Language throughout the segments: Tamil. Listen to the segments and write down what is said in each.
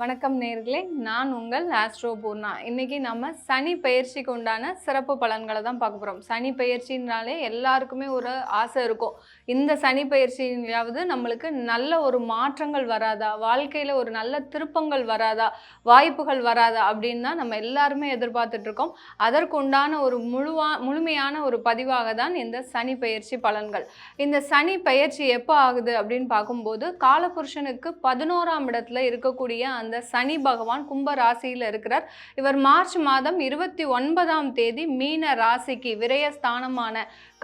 வணக்கம் நேர்களே நான் உங்கள் ஆஸ்ட்ரோ பூர்ணா. இன்னைக்கு நம்ம சனி பயிற்சிக்கு உண்டான சிறப்பு பலன்களை தான் பார்க்க போகிறோம் சனி பயிற்சினாலே எல்லாருக்குமே ஒரு ஆசை இருக்கும். இந்த சனி பயிற்சியாவது நம்மளுக்கு நல்ல ஒரு மாற்றங்கள் வராதா? வாழ்க்கையில் ஒரு நல்ல திருப்பங்கள் வராதா? வாய்ப்புகள் வராதா? அப்படின்னு தான் நம்ம எல்லாருமே எதிர்பார்த்துட்ருக்கோம் அதற்குண்டான ஒரு முழுவா முழுமையான ஒரு பதிவாக தான் இந்த சனி பயிற்சி பலன்கள். இந்த சனி பயிற்சி எப்போ ஆகுது அப்படின்னு பார்க்கும்போது காலபுருஷனுக்கு பதினோராம் இடத்துல இருக்கக்கூடிய அந்த சனி பகவான் கும்ப ராசியில் இருக்கிறார். இவர் மார்ச் மாதம் இருபத்தி ஒன்பதாம் தேதி மீன ராசிக்கு விரயஸ்தானமான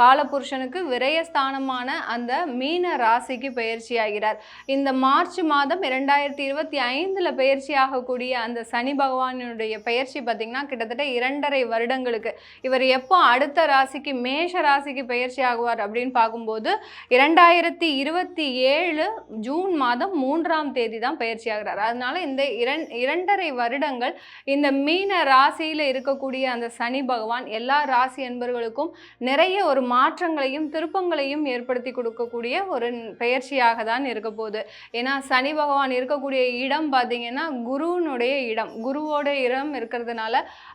காலபுருஷனுக்கு விரயஸ்தானமான அந்த மீன ராசிக்கு பயிற்சி ஆகிறார். இந்த மார்ச் மாதம் இரண்டாயிரத்தி இருபத்தி ஐந்தில் பயிற்சி ஆகக்கூடிய அந்த சனி பகவானுடைய பயிற்சி பார்த்திங்கன்னா கிட்டத்தட்ட இரண்டரை வருடங்களுக்கு. இவர் எப்போ அடுத்த ராசிக்கு மேஷ ராசிக்கு பயிற்சி ஆகுவார் அப்படின்னு பார்க்கும்போது இரண்டாயிரத்தி இருபத்தி ஏழு ஜூன் மாதம் மூன்றாம் தேதி தான் பயிற்சி ஆகிறார். அதனால இந்த இரண் இரண்டரை வருடங்கள் இந்த மீன ராசியில் இருக்கக்கூடிய அந்த சனி பகவான் எல்லா ராசி என்பவர்களுக்கும் நிறைய ஒரு மாற்றங்களையும் திருப்பங்களையும் ஏற்படுத்தி கொடுக்கக்கூடிய ஒரு பெயர்ச்சியாக தான் இருக்க போகுது. ஏன்னா சனி பகவான் இருக்கக்கூடிய இடம் பார்த்தீங்கன்னா குருவினுடைய இடம். குருவோட இடம் இருக்கிறதுனால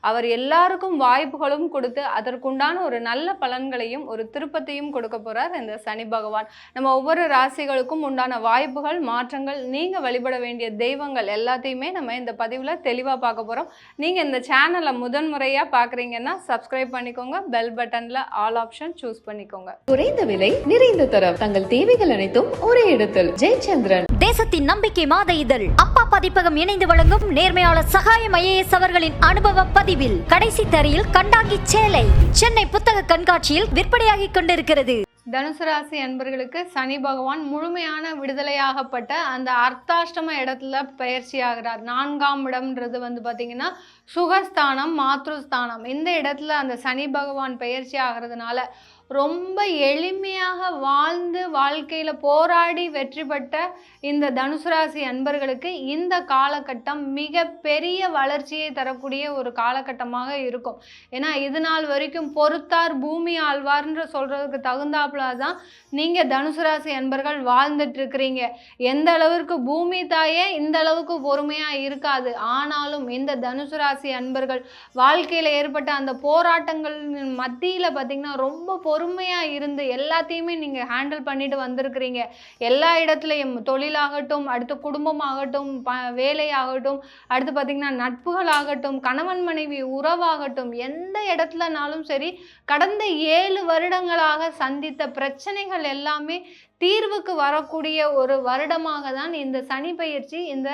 அவர் எல்லாருக்கும் வாய்ப்புகளும் கொடுத்து அதற்குண்டான ஒரு நல்ல பலன்களையும் ஒரு திருப்பத்தையும் கொடுக்க போகிறார் இந்த சனி பகவான். நம்ம ஒவ்வொரு ராசிகளுக்கும் உண்டான வாய்ப்புகள் மாற்றங்கள் நீங்கள் வழிபட வேண்டிய தெய்வங்கள் எல்லாம் எல்லாத்தையுமே நம்ம இந்த பதிவில் தெளிவாக பார்க்க போகிறோம் நீங்கள் இந்த சேனலை முதன்முறையாக பார்க்குறீங்கன்னா சப்ஸ்கிரைப் பண்ணிக்கோங்க பெல் பட்டனில் ஆல் ஆப்ஷன் சூஸ் பண்ணிக்கோங்க. குறைந்த விலை நிறைந்த தரம். தங்கள் தேவைகள் அனைத்தும் ஒரே இடத்தில். ஜெயச்சந்திரன். தேசத்தின் நம்பிக்கை மாத இதழ். அப்பா பதிப்பகம் இணைந்து வழங்கும் நேர்மையாளர் சகாயம் ஐஏஎஸ் அவர்களின் அனுபவ பதிவில். கடைசி தரையில் கண்டாங்கி சேலை. சென்னை புத்தக கண்காட்சியில் விற்பனையாகிக் கொண்டிருக்கிறது. தனுசு ராசி அன்பர்களுக்கு சனி பகவான் முழுமையான விடுதலையாகப்பட்ட அந்த அர்த்தாஷ்டம இடத்துல பயிற்சி ஆகிறார். நான்காம் இடம்ன்றது வந்து பார்த்தீங்கன்னா சுகஸ்தானம் மாத்ருஸ்தானம். இந்த இடத்துல அந்த சனி பகவான் பயிற்சி ஆகிறதுனால ரொம்ப எளிமையாக வாழ்ந்து வாழ்க்கையில் போராடி வெற்றி பெற்ற இந்த தனுசு ராசி அன்பர்களுக்கு இந்த காலகட்டம் மிக பெரிய வளர்ச்சியை தரக்கூடிய ஒரு காலகட்டமாக இருக்கும். ஏன்னா இது நாள் வரைக்கும் பொறுத்தார் பூமி ஆழ்வார்ன்ற சொல்கிறதுக்கு தகுந்தாப்புல தான் நீங்கள் தனுசு ராசி அன்பர்கள் வாழ்ந்துட்டு இருக்கிறீங்க. எந்த அளவிற்கு பூமி தாயே இந்த அளவுக்கு பொறுமையாக இருக்காது. ஆனாலும் இந்த தனுசு ராசி அன்பர்கள் வாழ்க்கையில் ஏற்பட்ட அந்த போராட்டங்கள் மத்தியில் பார்த்தீங்கன்னா ரொம்ப பொறுமையா இருந்து எல்லாத்தையுமே நீங்க ஹேண்டில் பண்ணிட்டு வந்திருக்கிறீங்க. எல்லா இடத்துலையும் தொழிலாகட்டும் அடுத்து குடும்பமாகட்டும் ப வேலையாகட்டும் அடுத்து பார்த்திங்கன்னா நட்புகள் ஆகட்டும் கணவன் மனைவி உறவாகட்டும் எந்த இடத்துலனாலும் சரி கடந்த ஏழு வருடங்களாக சந்தித்த பிரச்சனைகள் எல்லாமே தீர்வுக்கு வரக்கூடிய ஒரு வருடமாக தான் இந்த சனி பயிற்சி இந்த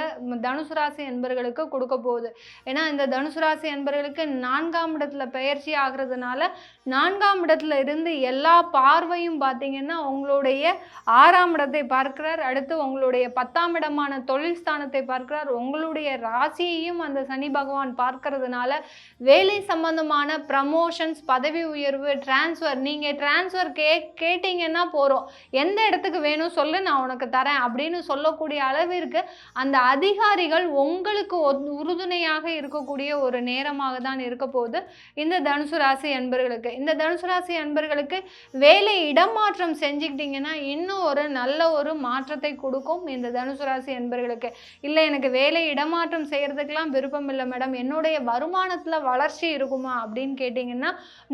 தனுசு ராசி என்பர்களுக்கு கொடுக்க போகுது. ஏன்னா இந்த தனுசு ராசி என்பர்களுக்கு நான்காம் இடத்துல பயிற்சி ஆகிறதுனால நான்காம் இடத்துல இருந்து எல்லா பார்வையும் பார்த்தீங்கன்னா உங்களுடைய ஆறாம் இடத்தை பார்க்கிறார். அடுத்து உங்களுடைய பத்தாம் இடமான தொழில் ஸ்தானத்தை பார்க்கிறார். உங்களுடைய ராசியையும் அந்த சனி பகவான் பார்க்கறதுனால வேலை சம்பந்தமான ப்ரமோஷன்ஸ் பதவி உயர்வு டிரான்ஸ்ஃபர் நீங்கள் டிரான்ஸ்ஃபர் கே கேட்டீங்கன்னா போகிறோம் எந்த இடத்துக்கு வேணும் சொல்லு நான் உனக்கு தரேன் அப்படின்னு சொல்லக்கூடிய அளவிற்கு அந்த அதிகாரிகள் உங்களுக்கு உறுதுணையாக இருக்கக்கூடிய ஒரு நேரமாக தான் இருக்க போகுது. இந்த தனுசு ராசி அன்பர்களுக்கு. இந்த தனுசு ராசி அன்பர்களுக்கு வேலை இடமாற்றம் செஞ்சுக்கிட்டீங்கன்னா இன்னும் ஒரு நல்ல ஒரு மாற்றத்தை கொடுக்கும் இந்த தனுசு ராசி அன்பர்களுக்கு. இல்லை எனக்கு வேலை இடமாற்றம் செய்யறதுக்கெல்லாம் விருப்பம் இல்லை மேடம். என்னுடைய வருமானத்தில் வளர்ச்சி இருக்குமா அப்படின்னு கேட்டிங்கன்னா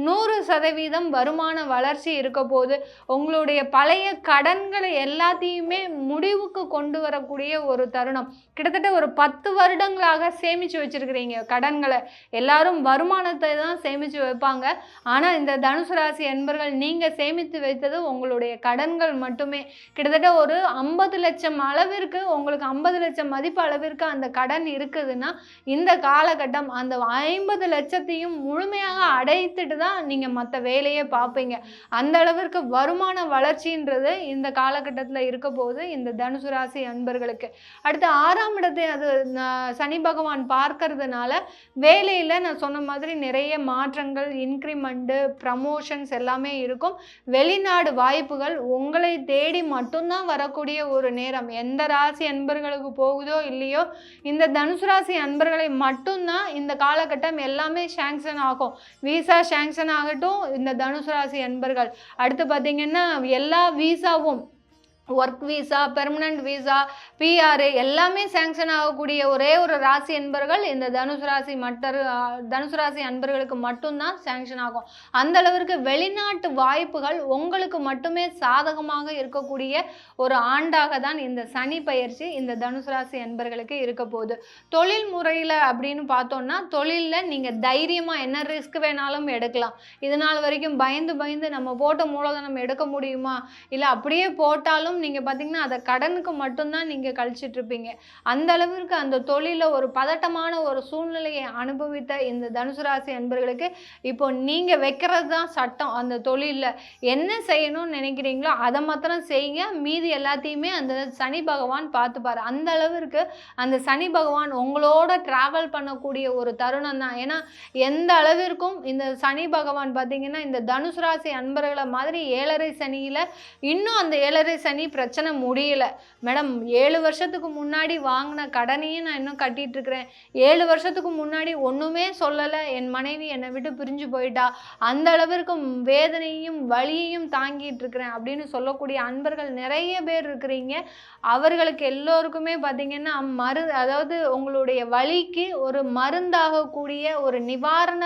நூறு சதவீதம் வருமான வளர்ச்சி இருக்க போது உங்களுடைய பழைய கடன்களை எல்லாத்தையுமே முடிவுக்கு கொண்டு வரக்கூடிய ஒரு தருணம். கிட்டத்தட்ட ஒரு பத்து வருடங்களாக சேமித்து வச்சுருக்கிறீங்க கடன்களை. எல்லாரும் வருமானத்தை தான் சேமித்து வைப்பாங்க. ஆனால் இந்த தனுசு ராசி என்பர்கள் நீங்கள் சேமித்து வைத்தது உங்களுடைய கடன்கள் மட்டுமே. கிட்டத்தட்ட ஒரு ஐம்பது லட்சம் அளவிற்கு உங்களுக்கு ஐம்பது லட்சம் மதிப்பு அளவிற்கு அந்த கடன் இருக்குதுன்னா இந்த காலகட்டம் அந்த ஐம்பது லட்சத்தையும் முழுமையாக அடைத்துட்டு தான் நீங்கள் மற்ற வேலையை பார்ப்பீங்க. அந்த அளவிற்கு வருமான வளர்ச்சின்றது இந்த காலகட்டத்தில் இருக்க போது இந்த தனுசு ராசி அன்பர்களுக்கு. அடுத்து ஆறாம் இடத்தை அது சனி பகவான் பார்க்கறதுனால வேலையில் நான் சொன்ன மாதிரி நிறைய மாற்றங்கள் இன்க்ரிமெண்ட்டு ப்ரமோஷன்ஸ் எல்லாமே இருக்கும். வெளிநாடு வாய்ப்புகள் உங்களை தேடி மட்டும்தான் வரக்கூடிய ஒரு நேரம். எந்த ராசி அன்பர்களுக்கு போகுதோ இல்லையோ இந்த தனுசு ராசி அன்பர்களை மட்டும்தான் இந்த காலகட்டம் எல்லாமே சாங்ஷன் ஆகும். விசா சாங்ஷன் ஆகட்டும் இந்த தனுசு ராசி அன்பர்கள். அடுத்து பார்த்தீங்கன்னா எல்லா விசாவும் Warum? Work visa permanent visa PR எல்லாமே சேங்ஷன் ஆகக்கூடிய ஒரே ஒரு ராசி என்பர்கள் இந்த தனுசு ராசி மற்ற தனுசு ராசி அன்பர்களுக்கு மட்டும்தான் சேங்ஷன் ஆகும். அந்த அளவிற்கு வெளிநாட்டு வாய்ப்புகள் உங்களுக்கு மட்டுமே சாதகமாக இருக்கக்கூடிய ஒரு ஆண்டாக தான் இந்த சனி பயிற்சி இந்த தனுசு ராசி அன்பர்களுக்கு இருக்க போகுது. தொழில் முறையில் அப்படின்னு பார்த்தோம்னா தொழிலில் நீங்கள் தைரியமாக என்ன ரிஸ்க் வேணாலும் எடுக்கலாம். இது நாள் வரைக்கும் பயந்து பயந்து நம்ம போட்ட மூலதனம் எடுக்க முடியுமா? இல்லை அப்படியே போட்டாலும் நீங்கள் பார்த்தீங்கன்னா அதை கடனுக்கு மட்டும்தான் நீங்கள் கழிச்சிட்டு இருப்பீங்க அந்த அளவிற்கு அந்த தொழிலில் ஒரு பதட்டமான ஒரு சூழ்நிலையை அனுபவித்த இந்த தனுசு ராசி அன்பர்களுக்கு இப்போ நீங்கள் வைக்கிறது தான் சட்டம் அந்த தொழிலில். என்ன செய்யணும்னு நினைக்கிறீங்களோ அதை மாத்திரம் செய்யுங்க. மீதி எல்லாத்தையுமே அந்த சனி பகவான் பார்த்துப்பாரு. அந்த அளவிற்கு அந்த சனி பகவான் உங்களோட ட்ராவல் பண்ணக்கூடிய ஒரு தருணம் தான். ஏன்னா எந்த அளவிற்கும் இந்த சனி பகவான் பார்த்தீங்கன்னா இந்த தனுசு ராசி அன்பர்களை மாதிரி ஏழரை சனியில் இன்னும் அந்த ஏழரை சனி பிரச்சனை முடியல. மேடம் ஏழு வருஷத்துக்கு முன்னாடி வாங்கின கடனையும் நான் இன்னும் கட்டிட்டு இருக்கிறேன் ஏழு வருஷத்துக்கு முன்னாடி ஒன்றுமே சொல்லலை. என் மனைவி என்னை விட்டு பிரிஞ்சு போயிட்டா. அந்த அளவிற்கு வேதனையும் வலியையும் தாங்கிட்டு இருக்கிறேன் அப்படின்னு சொல்லக்கூடிய அன்பர்கள் நிறைய பேர் இருக்கிறீங்க. அவர்களுக்கு எல்லோருக்குமே பார்த்தீங்கன்னா மரு அதாவது உங்களுடைய வழிக்கு ஒரு மருந்தாகக்கூடிய ஒரு நிவாரண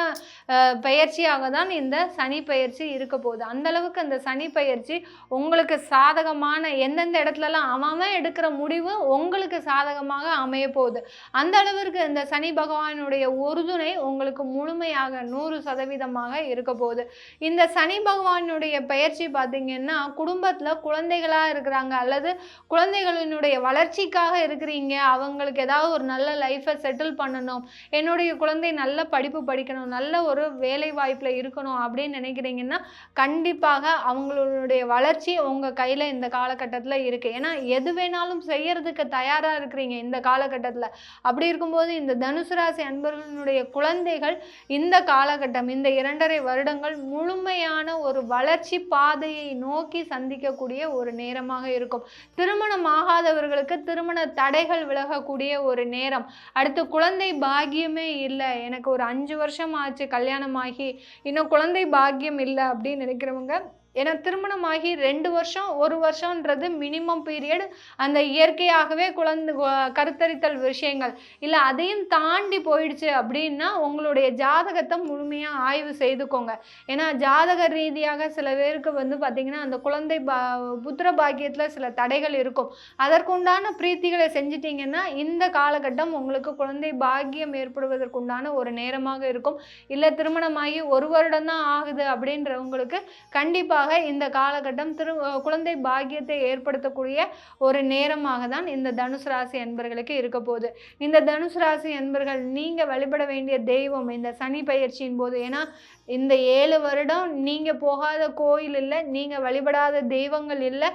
பயிற்சியாக தான் இந்த சனி பயிற்சி இருக்க போகுது. அந்த அளவுக்கு அந்த சனி பயிற்சி உங்களுக்கு சாதகமான எந்தெந்த இடத்துலலாம் அவன் எடுக்கிற முடிவு உங்களுக்கு சாதகமாக அமைய போகுது. அந்த அளவிற்கு இந்த சனி பகவானுடைய உறுதுணை உங்களுக்கு முழுமையாக நூறு சதவீதமாக இருக்க போகுது. இந்த சனி பகவானுடைய பயிற்சி பார்த்தீங்கன்னா குடும்பத்தில் குழந்தைகளாக இருக்கிறாங்க அல்லது குழந்தைகளினுடைய வளர்ச்சிக்காக இருக்கிறீங்க. அவங்களுக்கு ஏதாவது ஒரு நல்ல லைஃப்பை செட்டில் பண்ணணும். என்னுடைய குழந்தை நல்ல படிப்பு படிக்கணும் நல்ல ஒரு வேலை வாய்ப்பில் இருக்கணும் அப்படின்னு நினைக்கிறீங்கன்னா கண்டிப்பாக அவங்களுடைய வளர்ச்சி உங்கள் கையில் இந்த காலகட்டத்தில் இருக்குது ஏன்னா எது வேணாலும் செய்யறதுக்கு தயாராக இருக்கிறீங்க இந்த காலகட்டத்தில். அப்படி இருக்கும்போது இந்த தனுசு ராசி அன்பர்களுடைய குழந்தைகள் இந்த காலகட்டம் இந்த இரண்டரை வருடங்கள் முழுமையான ஒரு வளர்ச்சி பாதையை நோக்கி சந்திக்கக்கூடிய ஒரு நேரமாக இருக்கும். திருமணம் ஆகாதவர்களுக்கு திருமண தடைகள் விலகக்கூடிய ஒரு நேரம். அடுத்து குழந்தை பாக்கியமே இல்லை. எனக்கு ஒரு அஞ்சு வருஷம் ஆச்சு கல்யாணம் ஆகி இன்னும் குழந்தை பாக்கியம் இல்லை அப்படின்னு நினைக்கிறவங்க ஏன்னா திருமணமாகி ரெண்டு வருஷம் ஒரு வருஷன்றது மினிமம் பீரியட் அந்த இயற்கையாகவே குழந்தை கருத்தரித்தல் விஷயங்கள். இல்லை அதையும் தாண்டி போயிடுச்சு அப்படின்னா உங்களுடைய ஜாதகத்தை முழுமையாக ஆய்வு செய்துக்கோங்க. ஏன்னா ஜாதக ரீதியாக சில பேருக்கு வந்து பார்த்திங்கன்னா அந்த குழந்தை பா புத்திர பாக்கியத்தில் சில தடைகள் இருக்கும். அதற்குண்டான பிரீத்திகளை செஞ்சிட்டிங்கன்னா இந்த காலகட்டம் உங்களுக்கு குழந்தை பாக்கியம் ஏற்படுவதற்குண்டான ஒரு நேரமாக இருக்கும். இல்லை திருமணமாகி ஒரு வருடம் தான் ஆகுது அப்படின்றவங்களுக்கு கண்டிப்பாக இந்த காலகட்டம் திரு குழந்தை பாக்கியத்தை ஏற்படுத்தக்கூடிய ஒரு நேரமாக தான் இந்த தனுசு ராசி என்பர்களுக்கு இருக்க போகுது. இந்த தனுசு ராசி என்பர்கள் நீங்கள் வழிபட வேண்டிய தெய்வம் இந்த சனி பயிற்சியின் போது. ஏன்னா இந்த ஏழு வருடம் நீங்கள் போகாத கோயில் இல்லை நீங்கள் வழிபடாத தெய்வங்கள் இல்லை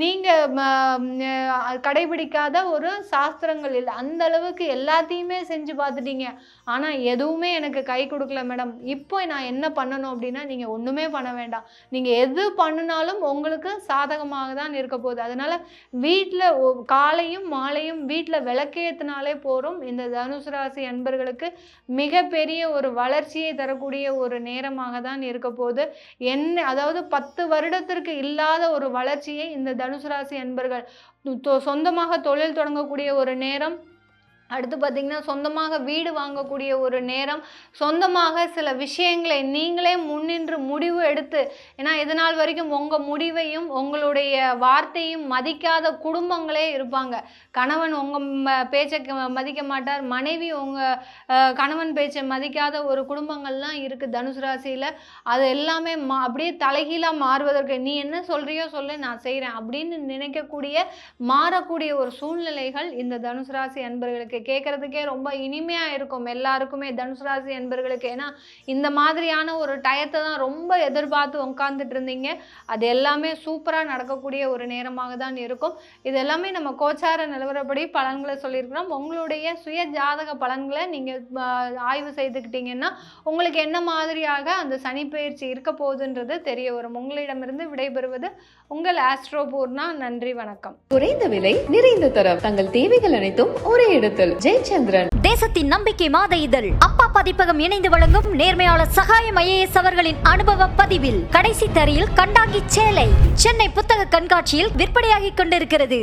நீங்கள் கடைபிடிக்காத ஒரு சாஸ்திரங்கள் இல்லை. அந்த அளவுக்கு எல்லாத்தையுமே செஞ்சு பார்த்துட்டீங்க. ஆனால் எதுவுமே எனக்கு கை கொடுக்கல மேடம். இப்போ நான் என்ன பண்ணணும் அப்படின்னா நீங்கள் ஒன்றுமே பண்ண வேண்டாம். நீங்கள் எது பண்ணினாலும் உங்களுக்கு சாதகமாக தான் இருக்க போகுது. அதனால் வீட்டில் காலையும் மாலையும் வீட்டில் விளக்கேற்றினாலே போகிறோம் இந்த தனுசு ராசி அன்பர்களுக்கு மிகப்பெரிய ஒரு வளர்ச்சியை தரக்கூடிய ஒரு நேரமாக தான் இருக்க போது என்ன அதாவது பத்து வருடத்திற்கு இல்லாத ஒரு வளர்ச்சியை இந்த தனுசு ராசி அன்பர்கள் சொந்தமாக தொழில் தொடங்கக்கூடிய ஒரு நேரம் அடுத்து பார்த்தீங்கன்னா சொந்தமாக வீடு வாங்கக்கூடிய ஒரு நேரம் சொந்தமாக சில விஷயங்களை நீங்களே முன்னின்று முடிவு எடுத்து ஏன்னா இதனால் வரைக்கும் உங்கள் முடிவையும் உங்களுடைய வார்த்தையும் மதிக்காத குடும்பங்களே இருப்பாங்க. கணவன் உங்கள் பேச்சை மதிக்க மாட்டார். மனைவி உங்கள் கணவன் பேச்சை மதிக்காத ஒரு குடும்பங்கள்லாம் இருக்குது தனுசு ராசியில். அது எல்லாமே மா அப்படியே தலைகீழாக மாறுவதற்கு நீ என்ன சொல்கிறியோ சொல்லு நான் செய்கிறேன் அப்படின்னு நினைக்கக்கூடிய மாறக்கூடிய ஒரு சூழ்நிலைகள் இந்த தனுசு ராசி அன்பர்களுக்கு கேட்குறதுக்கே ரொம்ப இனிமையாக இருக்கும். எல்லாருக்குமே தனுசு ராசி என்பர்களுக்கு. ஏன்னா இந்த மாதிரியான ஒரு டயத்தை தான் ரொம்ப எதிர்பார்த்து உட்காந்துட்டு இருந்தீங்க. அது எல்லாமே சூப்பராக நடக்கக்கூடிய ஒரு நேரமாக தான் இருக்கும். இது எல்லாமே நம்ம கோச்சார நிலவரப்படி பலன்களை சொல்லியிருக்கிறோம். உங்களுடைய சுய ஜாதக பலன்களை நீங்கள் ஆய்வு செய்துக்கிட்டீங்கன்னா உங்களுக்கு என்ன மாதிரியாக அந்த சனி பயிற்சி இருக்க போகுதுன்றது தெரிய வரும். உங்களிடமிருந்து விடைபெறுவது உங்கள் ஆஸ்ட்ரோ பூர்ணா. நன்றி வணக்கம். குறைந்த விலை நிறைந்த தரம். தங்கள் தேவைகள் அனைத்தும் ஒரே இடத்தில். ஜெயச்சந்திரன். தேசத்தின் நம்பிக்கை மாத இதழ். அப்பா பதிப்பகம் இணைந்து வழங்கும் நேர்மையாளர் சகாயம் ஐஏஎஸ் அவர்களின் அனுபவ பதிவில் கடைசி தரையில் கண்டாங்கி சேலை. சென்னை புத்தக கண்காட்சியில் விற்பனையாகிக் கொண்டிருக்கிறது.